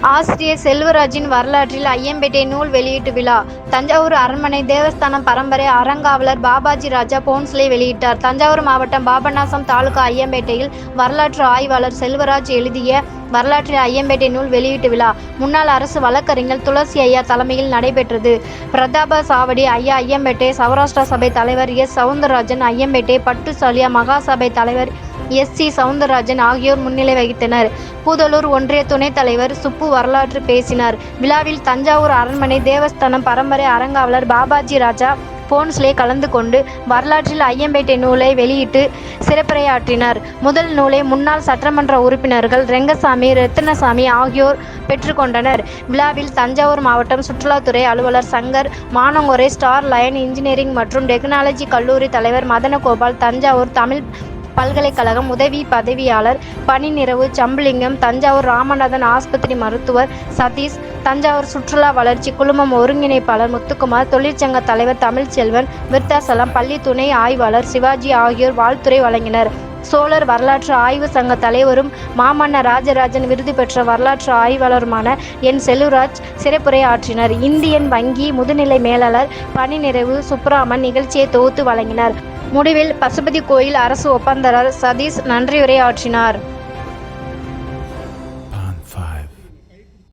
ஆசிரியர் செல்வராஜின் வரலாற்றில் ஐயம்பேட்டை நூல் வெளியீட்டு விழா. தஞ்சாவூர் அரண்மனை தேவஸ்தானம் பரம்பரை அறங்காவலர் பாபாஜி ராஜா போன்ஸ்லே வெளியிட்டார். தஞ்சாவூர் மாவட்டம் பாபநாசம் தாலுகா ஐயம்பேட்டையில் வரலாற்று ஆய்வாளர் செல்வராஜ் எழுதிய வரலாற்றில் ஐயம்பேட்டை நூல் வெளியீட்டு விழா. முன்னாள் அரசு வழக்கறிஞர் துளசி ஐயா தலைமையில் நடைபெற்றது. பிரதாப சாவடி ஐயா ஐயம்பேட்டை சௌராஷ்டிரா சபை தலைவர் எஸ். சவுந்தரராஜன் ஐயம்பேட்டை பட்டு சாலியா மகாசபை தலைவர் எஸ். சி. சவுந்தரராஜன் ஆகியோர் முன்னிலை வகித்தனர். பூதலூர் ஒன்றிய துணைத் தலைவர் சுப்பு வரலாற்று பேசினார். விழாவில் தஞ்சாவூர் அரண்மனை தேவஸ்தானம் பரம்பரை அறங்காவலர் பாபாஜி ராஜா போன்ஸ்லே கலந்து கொண்டு வரலாற்றில் ஐயம்பேட்டை நூலை வெளியிட்டு சிறப்புரையாற்றினார். முதல் நூலை முன்னாள் சட்டமன்ற உறுப்பினர்கள் ரெங்கசாமி ரத்தினசாமி ஆகியோர் பெற்றுக்கொண்டனர். விழாவில் தஞ்சாவூர் மாவட்டம் சுற்றுலாத்துறை அலுவலர் Shankar Manangorai Star Lion Engineering மற்றும் டெக்னாலஜி கல்லூரி தலைவர் மதனகோபால் தஞ்சாவூர் தமிழ் பல்கலைக்கழகம் உதவி பதவியாளர் பணி நிறைவு சம்புலிங்கம் தஞ்சாவூர் ராமநாதன் ஆஸ்பத்திரி மருத்துவர் சதீஷ் தஞ்சாவூர் சுற்றுலா வளர்ச்சி குழுமம் ஒருங்கிணைப்பாளர் முத்துக்குமார் தொழிற்சங்க தலைவர் தமிழ்ச்செல்வன் விருத்தாசலம் பள்ளி துணை ஆய்வாளர் சிவாஜி ஆகியோர் வாழ்த்துரை வழங்கினர். சோழர் வரலாற்று ஆய்வு சங்க தலைவரும் மாமன்ன ராஜராஜன் விருது பெற்ற வரலாற்று ஆய்வாளருமான என் செல்லுராஜ் சிறப்புரை ஆற்றினர் இந்தியன் வங்கி முதுநிலை மேலாளர் பணி நிறைவு சுப்ராமன் நிகழ்ச்சியை தொகுத்து வழங்கினார். முடிவில் பசுபதி கோயில் அரசு ஒப்பந்தரார் சதீஷ் நன்றியுரை ஆற்றினார்